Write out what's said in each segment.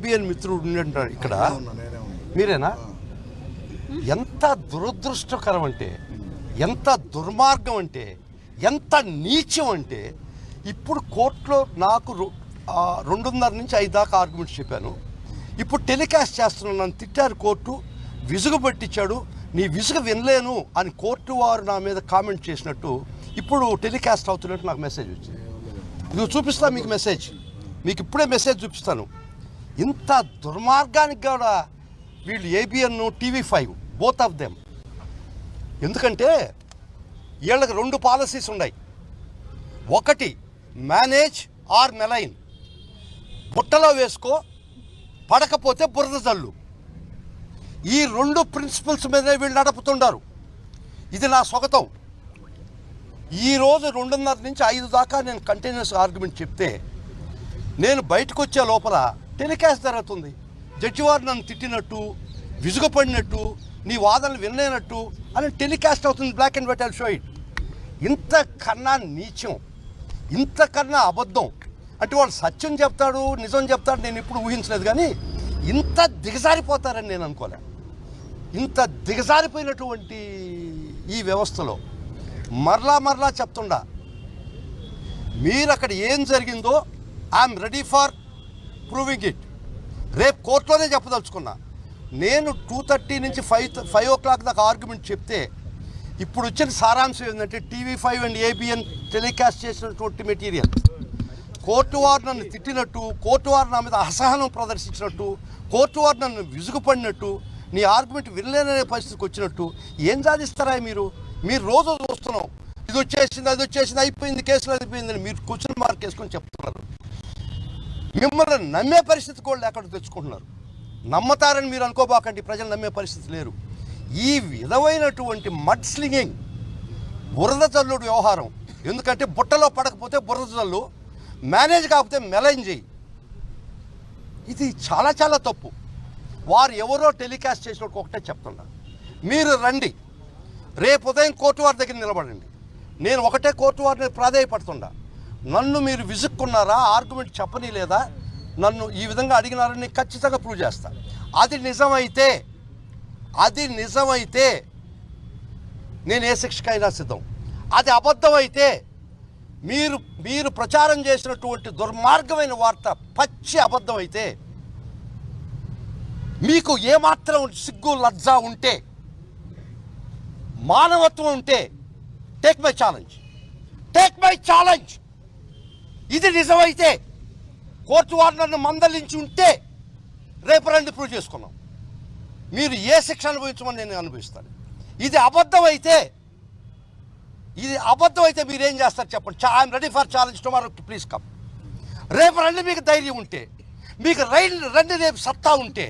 ABN మిత్రుడు ఉండంటాడు ఇక్కడ. మీరేనా? ఎంత దురదృష్టకరం అంటే ఎంత దుర్మార్గం అంటే ఎంత నీచం అంటే ఇప్పుడు కోర్టులో నాకు రెండున్నర నుంచి ఐదు దాకా ఆర్గ్యుమెంట్స్ చెప్పాను. ఇప్పుడు టెలికాస్ట్ చేస్తున్నాను నన్ను తిట్టారు కోర్టు విసుగు పట్టించాడు నీ విసుగు వినలేను అని కోర్టు వారు నా మీద కామెంట్ చేసినట్టు ఇప్పుడు టెలికాస్ట్ అవుతున్నట్టు నాకు మెసేజ్ వచ్చింది. ఇది చూపిస్తా మీకు మెసేజ్. మీకు ఇప్పుడే మెసేజ్ చూపిస్తాను. ఇంత దుర్మార్గానికి కూడా వీళ్ళు ABN TV five both of them ఎందుకంటే వీళ్ళకి రెండు పాలసీస్ ఉన్నాయి. ఒకటి మేనేజ్ ఆర్ మెలైన్ బుట్టలో వేసుకో పడకపోతే బురద జల్లు. ఈ రెండు ప్రిన్సిపల్స్ మీదనే వీళ్ళు నడుపుతుండారు. ఇది నా సొగతం ఈ రోజు రెండున్నర నుంచి ఐదు దాకా నేను కంటిన్యూస్ ఆర్గ్యుమెంట్ చెప్తే నేను బయటకు వచ్చే లోపల టెలికాస్ట్ జరుగుతుంది జడ్జి వారు నన్ను తిట్టినట్టు విసుగుపడినట్టు నీ వాదనలు వినలేనట్టు అని టెలికాస్ట్ అవుతుంది black and white show it ఇంతకన్నా నీచం ఇంతకన్నా అబద్ధం. అంటే వాడు సత్యం చెప్తాడు నిజం చెప్తాడు నేను ఇప్పుడు ఊహించలేదు కానీ ఇంత దిగజారిపోతారని నేను అనుకోలే. ఇంత దిగజారిపోయినటువంటి ఈ వ్యవస్థలో మరలా మరలా చెప్తుండా మీరు అక్కడ ఏం జరిగిందో I'm ready for proving it రేపు కోర్టులోనే చెప్పదలుచుకున్నా. నేను టూ థర్టీ నుంచి ఫైవ్ ఫైవ్ ఓ క్లాక్ దాకా ఆర్గ్యుమెంట్ చెప్తే ఇప్పుడు వచ్చిన సారాంశం ఏంటంటే TV five and ABN telecast చేసినటువంటి మెటీరియల్ కోర్టు వారు నన్ను తిట్టినట్టు కోర్టు వారు నా మీద అసహనం ప్రదర్శించినట్టు కోర్టు వారు నన్ను విసుగుపడినట్టు నీ ఆర్గ్యుమెంట్ వినలేననే పరిస్థితికి వచ్చినట్టు ఏం సాధిస్తారా మీరు? మీరు రోజు చూస్తున్నాం. ఇది వచ్చేసింది అది వచ్చేసింది అయిపోయింది కేసులు అయిపోయిందని మీరు క్వశ్చన్ మార్క్ వేసుకొని చెప్తున్నారు. మిమ్మల్ని నమ్మే పరిస్థితి కూడా లేకుండా తెచ్చుకుంటున్నారు. నమ్మతారని మీరు అనుకోబాకండి ప్రజలు నమ్మే పరిస్థితి లేరు. ఈ విధమైనటువంటి మడ్ స్లింగింగ్ బురద చల్లుడు వ్యవహారం ఎందుకంటే బుట్టలో పడకపోతే బురద చల్లు మేనేజ్ కాకపోతే మెలైన్ చేయి. ఇది చాలా చాలా తప్పు. వారు ఎవరో టెలికాస్ట్ చేసినట్టు ఒకటే చెప్తున్నా. మీరు రండి. రేపు ఉదయం కోర్టు వారి దగ్గర నిలబడండి. నేను ఒకటే కోర్టు వారిని ప్రాధాయపడుతుండా నన్ను మీరు విసుక్కున్నారా? ఆర్గ్యుమెంట్ చెప్పని లేదా నన్ను ఈ విధంగా అడిగినారని ఖచ్చితంగా ప్రూవ్ చేస్తా. అది నిజమైతే అది నిజమైతే నేను ఏ శిక్షకైనా సిద్ధం. అది అబద్ధం అయితే మీరు మీరు ప్రచారం చేసినటువంటి దుర్మార్గమైన వార్త పచ్చి అబద్ధమైతే మీకు ఏమాత్రం సిగ్గు లజ్జ ఉంటే మానవత్వం ఉంటే take my challenge take my challenge ఇది నిజమైతే కోర్టు వార్డర్ని మందలించి ఉంటే రేపు రండి ప్రూవ్ చేసుకున్నాం. మీరు ఏ శిక్ష అనుభవించమని నేను అనుభవిస్తాను. ఇది అబద్ధమైతే ఇది అబద్ధం అయితే మీరేం చేస్తారు చెప్పండి. I'm ready for challenge tomorrow please come. రేపు రండి మీకు ధైర్యం ఉంటే మీకు రైలు రండి రేపు సత్తా ఉంటే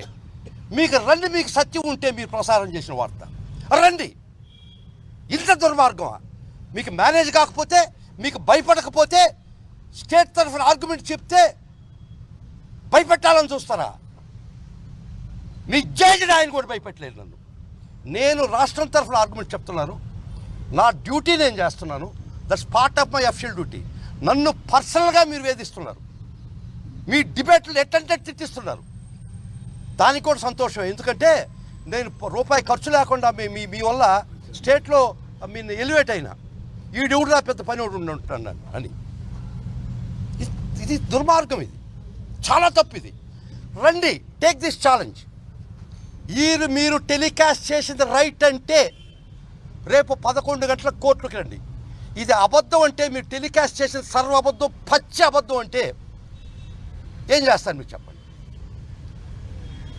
మీకు రండి మీకు సత్యం ఉంటే మీరు ప్రసారం చేసిన వార్త. రండి. ఇంత దుర్మార్గమా? మీకు మేనేజ్ కాకపోతే మీకు భయపడకపోతే స్టేట్ తరఫున ఆర్గ్యుమెంట్ చెప్తే భయపెట్టాలని చూస్తారా? మీ ఆయన కూడా భయపెట్టలేదు నన్ను. నేను రాష్ట్రం తరఫున ఆర్గ్యుమెంట్ చెప్తున్నాను. నా డ్యూటీ నేను చేస్తున్నాను. That's part of my official duty నన్ను పర్సనల్గా మీరు వేధిస్తున్నారు. మీ డిబేట్లు ఎట్టంటే తిట్టిస్తున్నారు. దానికి కూడా సంతోషం. ఎందుకంటే నేను రూపాయి ఖర్చు లేకుండా మీ మీ మీ వల్ల స్టేట్లో మీ ఎలివేట్ అయినా. ఈ డ్యూటీలో పెద్ద పని ఉంటున్నాను అని. ఇది- దుర్మార్గం ఇది. చాలా తప్పు ఇది రండి టేక్ దిస్ ఛాలెంజ్ మీరు మీరు టెలికాస్ట్ చేసింది రైట్ అంటే రేపు పదకొండు గంటల కోర్టుకి రండి. ఇది అబద్ధం అంటే మీరు టెలికాస్ట్ చేసిన సర్వ అబద్ధం పచ్చి అబద్ధం అంటే ఏం చేస్తాను మీరు చెప్పండి?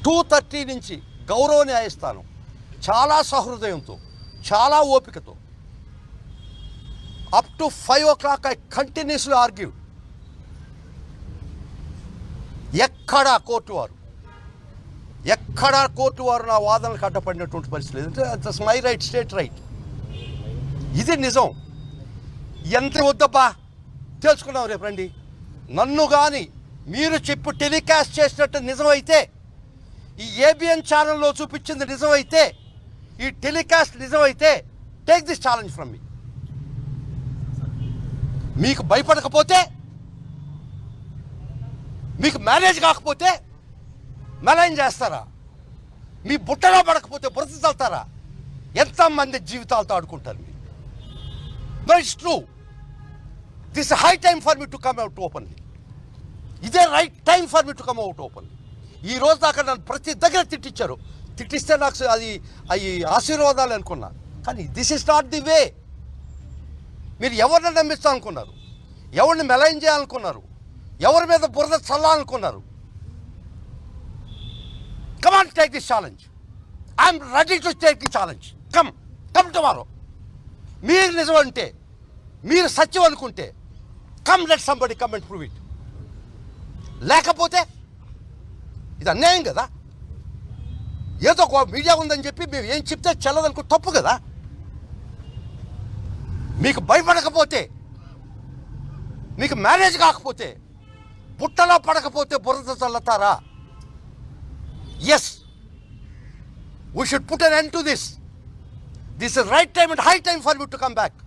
టూ థర్టీ నుంచి గౌరవ న్యాయస్థానం చాలా సహృదయంతో చాలా ఓపికతో up to five o'clock I continuously argue ఎక్కడా కోర్టు వారు ఎక్కడా కోర్టు వారు నా వాదనలకు అడ్డపడినటువంటి పరిస్థితి లేదు. That's my right state right ఇది నిజం. ఎంత వద్దబ్బా? తెలుసుకున్నాం రేపు రండి. నన్ను కానీ మీరు చెప్పు టెలికాస్ట్ చేసినట్టు నిజమైతే ఈ ఏబిఎన్ ఛానల్లో చూపించింది నిజమైతే ఈ టెలికాస్ట్ నిజమైతే take this challenge from me మీకు భయపడకపోతే మీకు మేనేజ్ కాకపోతే మెలైన్ చేస్తారా? మీ బుట్టలో పడకపోతే బురద చల్తారా ఎంతమంది జీవితాలతో ఆడుకుంటారు మీరు? No it's true this high time for me to come out openly ఇదే right time for me to come out openly ఈ రోజు దాకా నన్ను ప్రతి దగ్గర తిట్టించారు. తిట్టిస్తే నాకు అది అవి ఆశీర్వాదాలు అనుకున్నా. కానీ this is not the way మీరు ఎవరిని నమ్మిస్తా అనుకున్నారు ఎవరిని మెలైన్ చేయాలనుకున్నారు? ఎవరి మీద బురద చల్లాలనుకున్నారు? Come on take this challenge I'm ready to take the challenge come come tomorrow మీరు నిజం అంటే మీరు సత్యం అనుకుంటే come let somebody come and prove it లేకపోతే ఇది అన్యాయం కదా? ఏదో ఒక మీడియా ఉందని చెప్పి మేము ఏం చెప్తే చెల్లదనుకో తప్పు కదా? మీకు భయపడకపోతే మీకు మ్యారేజ్ కాకపోతే పుట్టలో పడకపోతే బురద చల్లతారా yes we should put an end to this this is right time and high time for you to come back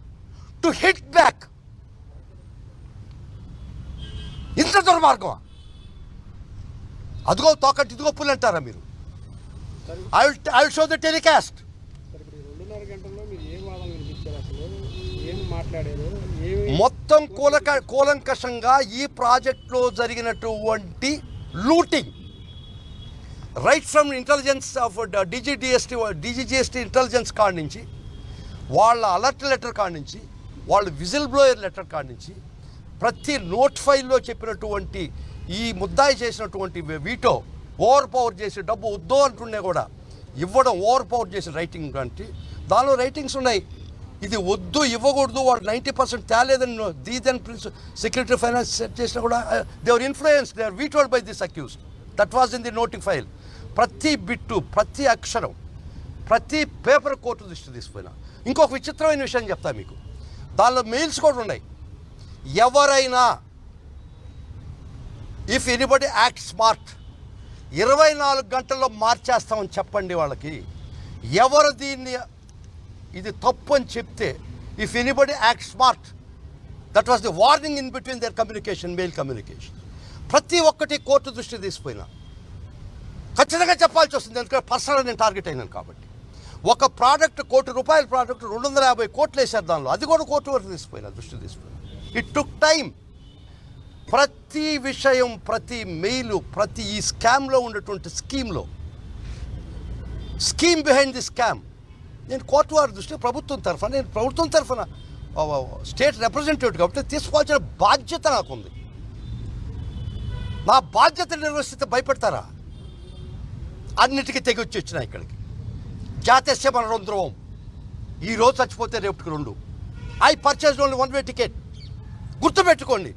to hit back ఇంత దుర్మార్గమా అదిగో తోకటి ఇదిగో పుల్ అంటారా మీరు sir I will I will show the telecast sir ఇప్పుడు ఈ రెండున్నర గంటల్లో మీరు ఏం వాదన వినిపించారు అసలు ఏం మాట్లాడారు ఏమి మొత్తం కూలక కూలంకషంగా ఈ ప్రాజెక్ట్లో జరిగినటువంటి looting. Right from intelligence of DGDST DGGST intelligence కాడి నుంచి వాళ్ళ అలర్ట్ లెటర్ కాడి నుంచి వాళ్ళ విజిల్ బ్లోయర్ లెటర్ కాడి నుంచి ప్రతి నోట్ ఫైల్లో చెప్పినటువంటి ఈ ముద్దాయి చేసినటువంటి వీటో ఓవర్ పవర్ చేసి డబ్బు వద్దు అంటుండే కూడా ఇవ్వడం ఓవర్ పవర్ చేసి రైటింగ్ అంటే దానిలో రైటింగ్స్ ఉన్నాయి. ఇది వద్దు ఇవ్వకూడదు వాడు ninety percent తేలేదని the then principal secretary finance set చేసినా కూడా దేవర్ influence they are వీటోల్డ్ by this accused that was in the noting file ప్రతి బిట్టు ప్రతి అక్షరం ప్రతి పేపర్ కోర్టు దృష్టి తీసుకుపోయినా. ఇంకొక విచిత్రమైన విషయం చెప్తా మీకు. దానిలో మెయిల్స్ కూడా ఉన్నాయి. ఎవరైనా ఇఫ్ ఎనీబడి యాక్ట్ స్మార్ట్ ఇరవై నాలుగు గంటల్లో మార్చేస్తామని చెప్పండి వాళ్ళకి. ఎవరు దీన్ని ఇది తప్పు అని చెప్తే if anybody act smart that was the warning in between their communication mail communication ప్రతి ఒక్కటి కోర్టు దృష్టి తీసిపోయినా. ఖచ్చితంగా చెప్పాల్సి వస్తుంది ఎందుకంటే పర్సనల్ నేను టార్గెట్ అయినాను కాబట్టి. ఒక ప్రోడక్ట్ కోటి రూపాయల ప్రోడక్ట్ రెండు వందల యాభై కోట్లు వేసారు దానిలో. అది కూడా కోర్టు వరకు తీసిపోయినా దృష్టి తీసిపోయినా. ఇట్ టుక్ టైం ప్రతి విషయం ప్రతి మెయిల్ ప్రతి ఈ స్కామ్లో ఉన్నటువంటి స్కీమ్లో స్కీమ్ బిహైండ్ ది స్కామ్ నేను కోర్టు వారి దృష్టి ప్రభుత్వం తరఫున నేను ప్రభుత్వం తరఫున స్టేట్ రిప్రజెంటేటివ్ కాబట్టి తీసుకోవాల్సిన బాధ్యత నాకుంది. నా బాధ్యత నిర్వహిస్తే భయపెడతారా? అన్నిటికీ తెగొచ్చి వచ్చిన ఇక్కడికి. జాతీయ మన రుద్రవం ఈరోజు చచ్చిపోతే రేపటికి రెండు. I purchase only one way ticket గుర్తుపెట్టుకోండి